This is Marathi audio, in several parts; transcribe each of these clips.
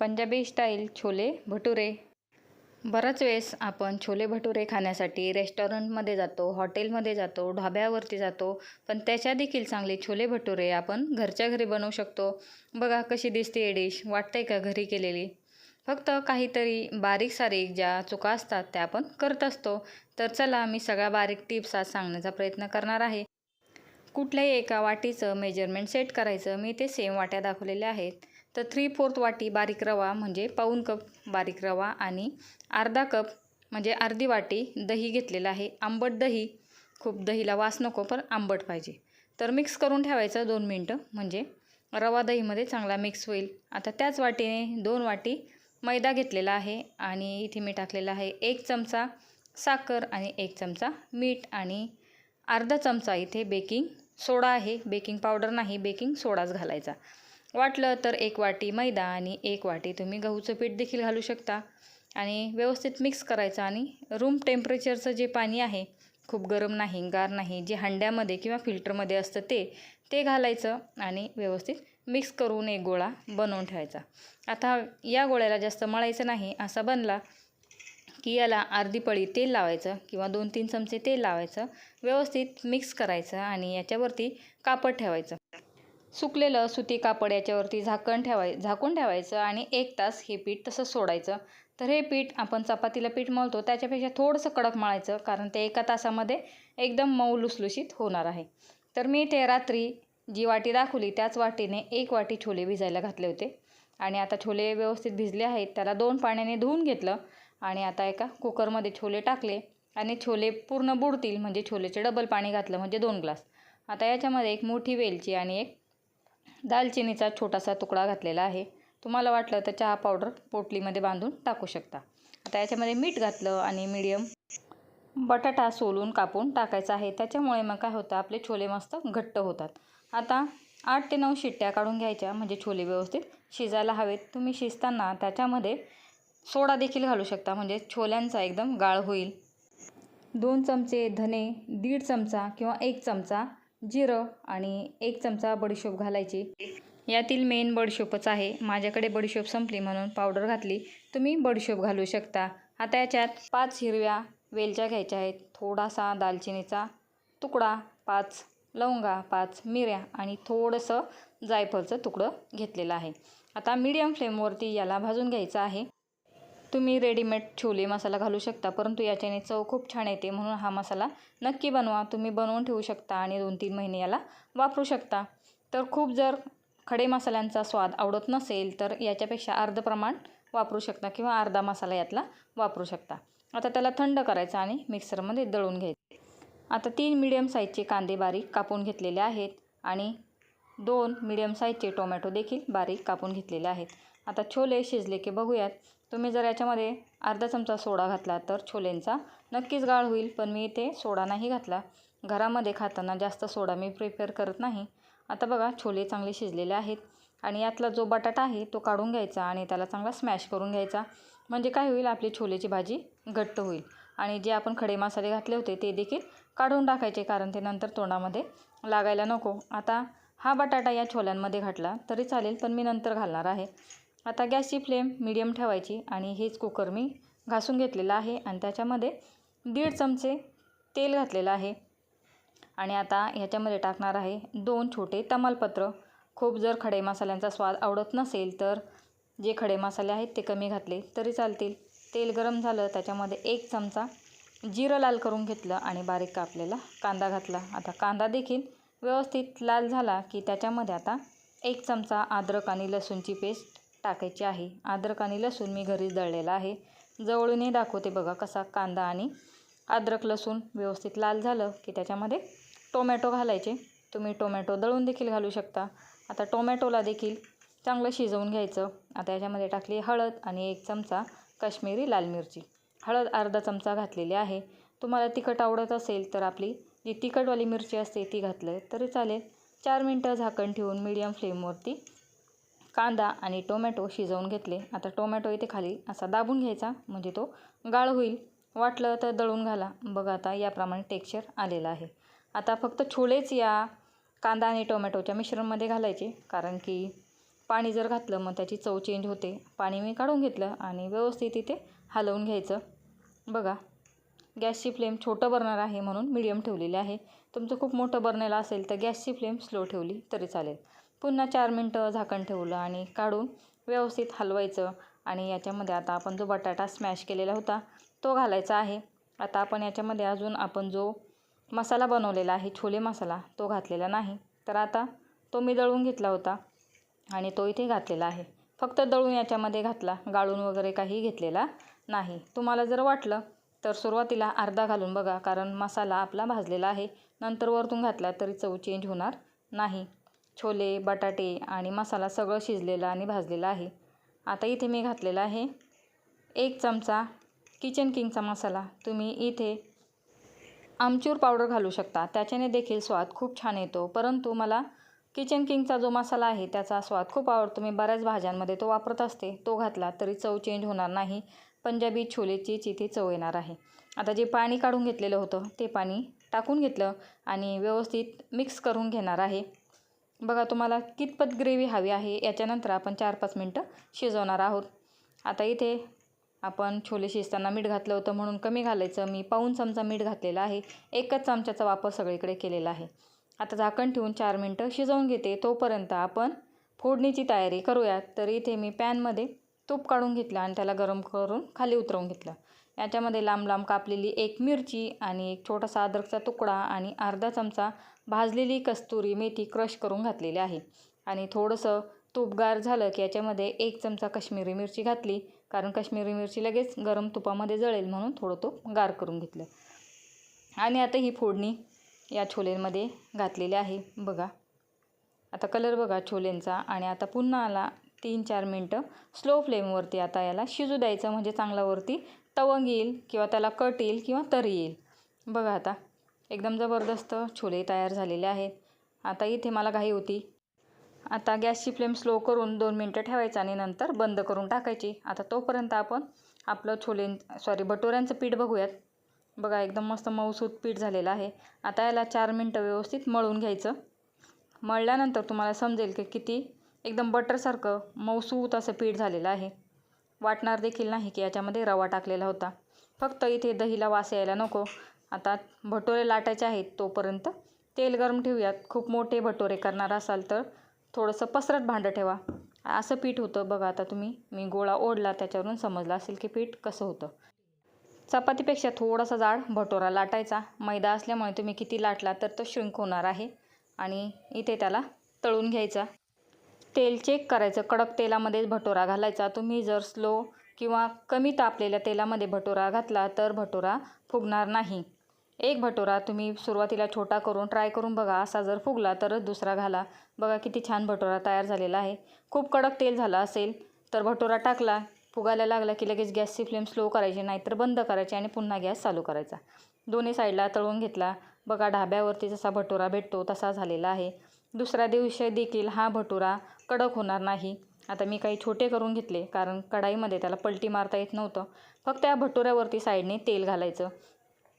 पंजाबी स्टाईल छोले भटुरे. बराच वेळेस आपण छोले भटुरे खाण्यासाठी रेस्टॉरंटमध्ये जातो हॉटेलमध्ये जातो ढाब्यावरती जातो पण त्याच्या देखील चांगले छोले भटुरे आपण घरच्या घरी बनवू शकतो. बघा कशी दिसते ही डिश वाटतंय का घरी केलेली? फक्त काहीतरी बारीक सारीक ज्या चुका असतात त्या आपण करत असतो. तर चला मी सगळ्या बारीक टिप्स आज सांगण्याचा प्रयत्न करणार आहे. कुठल्याही एका वाटीचं मेजरमेंट सेट करायचं मी ते सेम वाट्या दाखवलेल्या आहेत. तर थ्री फोर्थ वाटी बारीक रवा म्हणजे पाऊन कप बारीक रवा आणि अर्धा कप म्हणजे अर्धी वाटी दही घेतलेलं आहे. आंबट दही खूप दहीला वास नको पण आंबट पाहिजे. तर मिक्स करून ठेवायचं दोन मिनटं म्हणजे रवा दहीमध्ये चांगला मिक्स होईल. आता त्याच वाटीने दोन वाटी मैदा घेतलेला आहे आणि इथे मी टाकलेला आहे एक चमचा साखर आणि एक चमचा मीठ आणि अर्धा चमचा इथे बेकिंग सोडा आहे. बेकिंग पावडर नाही बेकिंग सोडाच घालायचा. वाटलं तर एक वाटी मैदा आणि एक वाटी तुम्ही गहूचं पीठ देखील घालू शकता. आणि व्यवस्थित मिक्स करायचं आणि रूम टेम्परेचरचं जे पाणी आहे खूप गरम नाही गार नाही जे हंड्यामध्ये किंवा फिल्टरमध्ये असतं ते ते घालायचं आणि व्यवस्थित मिक्स करून एक गोळा बनवून ठेवायचा. आता या गोळ्याला जास्त मळायचं नाही असा बनला की याला अर्धी पळी तेल लावायचं किंवा दोन तीन चमचे तेल लावायचं व्यवस्थित मिक्स करायचं आणि याच्यावरती कापड ठेवायचं. सुकलेलं सुती कापड याच्यावरती झाकण ठेवाय झाकून ठेवायचं आणि एक तास हे पीठ तसं सोडायचं. तर हे पीठ आपण चपातीला पीठ मळतो त्याच्यापेक्षा थोडंसं कडक मळायचं कारण ते एका तासामध्ये एकदम मऊ लुसलुशीत होणार आहे. तर मी ते रात्री जी वाटी दाखवली त्याच वाटीने एक वाटी छोले भिजायला घातले होते. आणि आता छोले व्यवस्थित भिजले आहेत त्याला दोन पाण्याने धुवून घेतलं आणि आता एका कुकरमध्ये छोले टाकले आणि छोले पूर्ण बुडतील म्हणजे छोलेचे डबल पाणी घातलं म्हणजे दोन ग्लास. आता याच्यामध्ये एक मोठी वेलची आणि एक दालचिनीचा छोटासा तुकडा घातलेला आहे. तुम्हाला वाटलं तर चहा पावडर पोटलीमध्ये बांधून टाकू शकता. आता याच्यामध्ये मीठ घातलं आणि मीडियम बटाटा सोलून कापून टाकायचा आहे. त्याच्यामुळे मग काय होतं आपले छोले मस्त घट्ट होतात. आता आठ ते नऊ शिट्ट्या काढून घ्यायच्या म्हणजे छोले व्यवस्थित शिजायला हवेत. तुम्ही शिजताना त्याच्यामध्ये सोडा देखील घालू शकता म्हणजे छोल्यांचा एकदम गाळ होईल. दोन चमचे धने दीड चमचा किंवा एक चमचा जिरं आणि एक चमचा बडीशोप घालायची. यातील मेन बडीशोपच आहे. माझ्याकडे बडीशोप संपली म्हणून पावडर घातली. तुम्ही बडीशोप घालू शकता. आता याच्यात पाच हिरव्या वेलच्या घ्यायच्या आहेत. थोडासा दालचिनीचा तुकडा पाच लवंगा पाच मिऱ्या आणि थोडंसं जायफळचं तुकडं घेतलेलं आहे. आता मीडियम फ्लेमवरती याला भाजून घ्यायचं आहे. तुम्ही रेडीमेड छोले मसाला घालू शकता परंतु याच्याने चव खूप छान येते म्हणून हा मसाला नक्की बनवा. तुम्ही बनवून ठेवू शकता आणि दोन तीन महिने याला वापरू शकता. तर खूप जर खडे मसाल्यांचा स्वाद आवडत नसेल तर याच्यापेक्षा अर्ध प्रमाण वापरू शकता किंवा अर्धा मसाला यातला वापरू शकता. आता त्याला थंड करायचं आणि मिक्सरमध्ये दळून घ्यायचं. आता तीन मिडियम साईजचे कांदे बारीक कापून घेतलेले आहेत आणि दोन मिडियम साईजचे टोमॅटो देखील बारीक कापून घेतलेले आहेत. आता छोले शिजले की बघूयात. तुम्ही जर याच्यामध्ये अर्धा चमचा सोडा घातला तर छोलेंचा नक्कीच गाळ होईल पण मी इथे सोडा नाही घातला. घरामध्ये खाताना जास्त सोडा मी प्रिपेअर करत नाही. आता बघा छोले चांगले शिजलेले आहेत आणि यातला जो बटाटा आहे तो काढून घ्यायचा आणि त्याला चांगला स्मॅश करून घ्यायचा. म्हणजे काय होईल आपली छोलेची भाजी घट्ट होईल आणि जे आपण खडे मसाले घातले होते ते देखील काढून टाकायचे कारण ते नंतर तोंडामध्ये लागायला नको. आता हा बटाटा या छोल्यांमध्ये घातला तरी चालेल पण मी नंतर घालणार आहे. आता गॅसची फ्लेम मिडियम ठेवायची आणि हेच कुकर मी घासून घेतलेलं आहे आणि त्याच्यामध्ये दीड चमचे तेल घातलेलं आहे. आणि आता ह्याच्यामध्ये टाकणार आहे दोन छोटे तमालपत्र. खूप जर खडे मसाल्यांचा स्वाद आवडत नसेल तर जे खडे मसाले आहेत ते कमी घातले तरी चालतील. तेल गरम झालं त्याच्यामध्ये एक चमचा जिरं लाल करून घेतलं आणि बारीक कापलेला कांदा घातला. आता कांदा देखील व्यवस्थित लाल झाला की त्याच्यामध्ये आता एक चमचा अद्रक आणि लसूणची पेस्ट टाकायची आहे. अद्रक आणि लसूण मी घरीच दळलेला आहे. जवळूनही दाखवते बघा कसा कांदा आणि अद्रक लसूण व्यवस्थित लाल झालं की त्याच्यामध्ये टोमॅटो घालायचे. तुम्ही टोमॅटो दळून देखील घालू शकता. आता टोमॅटोला देखील चांगलं शिजवून घ्यायचं. आता याच्यामध्ये टाकली हळद आणि एक चमचा काश्मीरी लाल मिरची. हळद अर्धा चमचा घातलेली आहे. तुम्हाला तिखट आवडत असेल तर आपली जी तिखटवाली मिरची असते ती घातलं तरी चालेल. चार मिनटं झाकण ठेवून मीडियम फ्लेमवरती कांदा आणि टोमॅटो शिजवून घेतले. आता टोमॅटो इथे खाली असा दाबून घ्यायचा म्हणजे तो गाळ होईल. वाटलं तर दळून घाला. बघा आता याप्रमाणे टेक्स्चर आलेलं आहे. आता फक्त छोलेच या कांदा आणि टोमॅटोच्या मिश्रणमध्ये घालायचे कारण की पाणी जर घातलं मग त्याची चव चेंज होते. पाणी मी काढून घेतलं आणि व्यवस्थित इथे हलवून घ्यायचं. बघा गॅसची फ्लेम छोटं बर्नर आहे म्हणून मिडियम ठेवलेली आहे. तुमचं खूप मोठं बर्नेला असेल तर गॅसची फ्लेम स्लो ठेवली तरी चालेल. पुन्हा चार मिनटं झाकण ठेवलं आणि काढून व्यवस्थित हलवायचं. आणि याच्यामध्ये आता आपण जो बटाटा स्मॅश केलेला होता तो घालायचा आहे. आता आपण याच्यामध्ये अजून आपण जो मसाला बनवलेला आहे छोले मसाला तो घातलेला नाही. तर आता तो मी दळून घेतला होता आणि तो इथे घातलेला आहे. फक्त दळून याच्यामध्ये घातला गाळून वगैरे काही घेतलेला नाही. तुम्हाला जर वाटलं तर सुरुवातीला अर्धा घालून बघा कारण मसाला आपला भाजलेला आहे. नंतर वरतून घातला तरी चव चेंज होणार नाही. छोले बटाटे आणि मसाला सगळं शिजलेलं आणि भाजलेलं आहे. आता इथे मी घातलेला आहे एक चमचा किचन किंगचा मसाला. तुम्ही इथे आमचूर पावडर घालू शकता. त्याच्याने देखील स्वाद खूप छान येतो. परंतु मला किचन किंगचा जो मसाला आहे त्याचा स्वाद खूप आवडतो. मी बऱ्याच भाज्यांमध्ये तो वापरत असते. तो घातला तरी चव चेंज होणार नाही. पंजाबी छोलेचीच इथे चव येणार आहे. आता जे पाणी काढून घेतलेलं होतं ते पाणी टाकून घेतलं आणि व्यवस्थित मिक्स करून घेणार आहे. बघा तुम्हाला कितपत ग्रेव्ही हवी आहे याच्यानंतर आपण चार पाच मिनटं शिजवणार आहोत. आता इथे आपण छोले शिजताना मीठ घातलं होतं म्हणून कमी घालायचं. मी पाऊन चमचा मीठ घातलेला आहे. एकच चमच्याचा वापर सगळीकडे केलेला आहे. आता झाकण ठेवून चार मिनटं शिजवून घेते. तोपर्यंत आपण फोडणीची तयारी करूयात तर इथे मी पॅनमध्ये तूप काढून घेतलं आणि त्याला गरम करून खाली उतरवून घेतलं. याच्यामध्ये लांब लांब कापलेली एक मिरची आणि एक छोटासा अद्रकचा तुकडा आणि अर्धा चमचा भाजलेली कस्तुरी मेथी क्रश करून घातलेली आहे. आणि थोडंसं तूप गार झालं की याच्यामध्ये एक चमचा कश्मीरी मिरची घातली कारण कश्मीरी मिरची लगेच गरम तुपामध्ये जळेल म्हणून थोडं तूप गार करून घेतलं. आणि आता ही फोडणी या छोलेमध्ये घातलेली आहे. बघा. आता कलर बघा छोलेंचा आणि आता पुन्हा आला तीन चार मिनटं. स्लो फ्लेमवरती आता याला शिजू द्यायचं म्हणजे चांगल्यावरती तवंग येईल किंवा त्याला कट येईल किंवा तरी येईल. बघा आता एकदम जबरदस्त छोले तयार झालेले आहेत. आता इथे मला घाई होती. आता गॅसची फ्लेम स्लो करून दोन मिनटं ठेवायचं आणि नंतर बंद करून टाकायची. आता तोपर्यंत आपण आपलं छोले सॉरी भटोऱ्यांचं पीठ बघूयात. बघा एकदम मस्त मऊसूत पीठ झालेलं आहे. आता याला चार मिनटं व्यवस्थित मळून घ्यायचं. मळल्यानंतर तुम्हाला समजेल की किती एकदम बटरसारखं मऊसूत असं पीठ झालेलं आहे. वाटणार देखील नाही की याच्यामध्ये रवा टाकलेला होता. फक्त इथे दहीला वास यायला नको. आता भटोरे लाटायचे आहेत तोपर्यंत. तेल गरम ठेवूयात. खूप मोठे भटोरे करणार असाल तर थोडंसं पसरट भांडं ठेवा. असं पीठ होतं बघा आता तुम्ही. मी गोळा ओढला त्याच्यावरून समजलं असेल की पीठ कसं होतं. चपातीपेक्षा थोडासा जाड भटोरा लाटायचा. मैदा असल्यामुळे तुम्ही किती लाटला तर तो श्रिंक होणार आहे. आणि इथे त्याला तळून घ्यायचा. तेल चेक करायचं. कडक तेलामध्येच भटोरा घालायचा. तुम्ही जर स्लो किंवा कमी तापलेल्या तेलामध्ये भटोरा घातला तर भटोरा फुगणार नाही. एक भटोरा तुम्ही सुरुवातीला छोटा करून ट्राय करून बघा. असा जर फुगला तरच दुसरा घाला. बघा किती छान भटोरा तयार झालेला आहे. खूप कडक तेल झालं असेल तर भटोरा टाकला. फुगायला लागला की लगेच गॅसची फ्लेम स्लो करायची नाहीतर बंद करायची आणि पुन्हा गॅस चालू करायचा. दोन्ही साईडला तळून घेतला. बघा ढाब्यावरती जसा भटोरा भेटतो तसा झालेला आहे. दुसऱ्या दिवशी देखील हा भटोरा कडक होणार नाही. आता मी काही छोटे करून घेतले कारण कढाईमध्ये त्याला पलटी मारता येत नव्हतं. फक्त या भटुऱ्यावरती साईडने तेल घालायचं.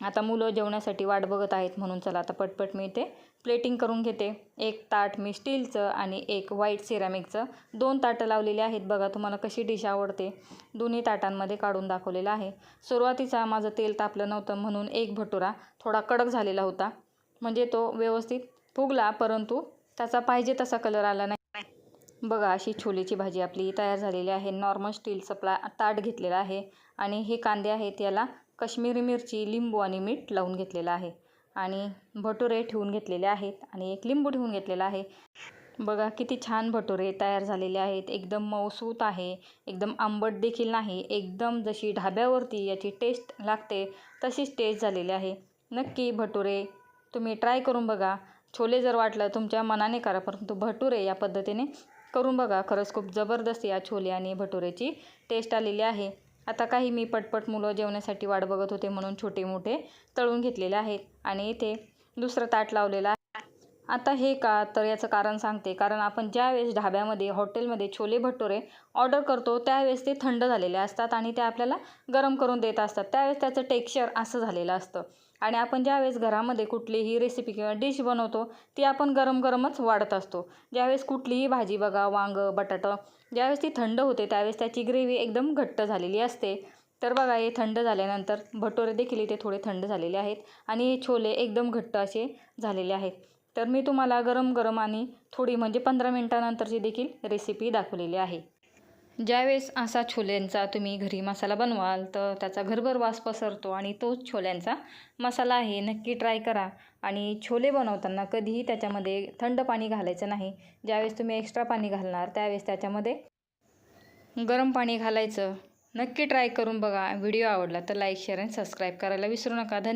आता मुलं जेवण्यासाठी वाट बघत आहेत म्हणून चला आता पटपट मी इथे प्लेटिंग करून घेते. एक ताट मी स्टीलचं आणि एक व्हाईट सिरॅमिकचं. दोन ताटं लावलेली आहेत बघा तुम्हाला कशी डिश आवडते. दोन्ही ताटांमध्ये काढून दाखवलेलं आहे. सुरुवातीचा माझं तेल तापलं नव्हतं म्हणून एक भटुरा थोडा कडक झालेला होता. म्हणजे तो व्यवस्थित फुगला परंतु त्याचा पाहिजे तसा कलर आला नाही. बघा अशी छोलेची भाजी आपली तयार झालेली आहे. नॉर्मल स्टीलचं प्ला ताट घेतलेलं आहे. आणि हे कांदे आहेत याला कश्मीरी मिरची लिंबू आणि मीठ लावून घेतलेलं आहे. आणि भटुरे ठेवून घेतलेले आहेत आणि एक लिंबू ठेवून घेतलेला आहे. बघा किती छान भटुरे तयार झालेले आहेत. एकदम मऊसूत आहे. एकदम आंबट देखील नाही. एकदम जशी ढाब्यावरती याची टेस्ट लागते तशीच टेस्ट झालेली आहे. नक्की भटुरे तुम्ही ट्राय करून बघा. छोले जर वाटलं तुमच्या मनाने करा परंतु भटुरे या पद्धतीने करून बघा. खरंच खूप जबरदस्त या छोले आणि भटुरेची टेस्ट आलेली आहे. आता काही मी पटपट मुलं जेवण्यासाठी वाट बघत होते म्हणून छोटे मोठे तळून घेतलेले आहेत आणि इथे दुसरं ताट लावलेलं आहे. आता हे का? तर याचं कारण सांगते. कारण आपण ज्यावेळेस ढाब्यामध्ये हॉटेलमध्ये छोले भटुरे ऑर्डर करतो त्यावेळेस ते थंड झालेले असतात आणि ते आपल्याला गरम करून देत असतात. त्यावेळेस त्याचं टेक्स्चर असं झालेलं असतं. आणि आपण ज्यावेळेस घरामध्ये कुठलीही रेसिपी किंवा डिश बनवतो ती आपण गरम गरमच वाढत असतो. ज्यावेळेस कुठलीही भाजी बघा वांगं बटाटं ज्यावेळेस ती थंड होते त्यावेळेस त्याची ग्रेव्ही एकदम घट्ट झालेली असते. तर बघा हे थंड झाल्यानंतर भटोरे देखील इथे थोडे थंड झालेले आहेत आणि हे छोले एकदम घट्ट असे झालेले आहेत. तर मी तुम्हाला गरम गरम आणि थोडी म्हणजे पंधरा मिनटानंतरची देखील रेसिपी दाखवलेली आहे. ज्यावेळेस असा छोल्यांचा तुम्ही घरी मसाला बनवाल तर त्याचा घरभर वास पसरतो आणि तोच छोल्यांचा मसाला आहे नक्की ट्राय करा. आणि छोले बनवताना कधीही त्याच्यामध्ये थंड पाणी घालायचं नाही. ज्यावेळेस तुम्ही एक्स्ट्रा पाणी घालणार त्यावेळेस त्याच्यामध्ये गरम पाणी घालायचं. नक्की ट्राय करून बघा. व्हिडिओ आवडला तर लाईक शेअर आणि सबस्क्राईब करायला विसरू नका. धन्यवाद.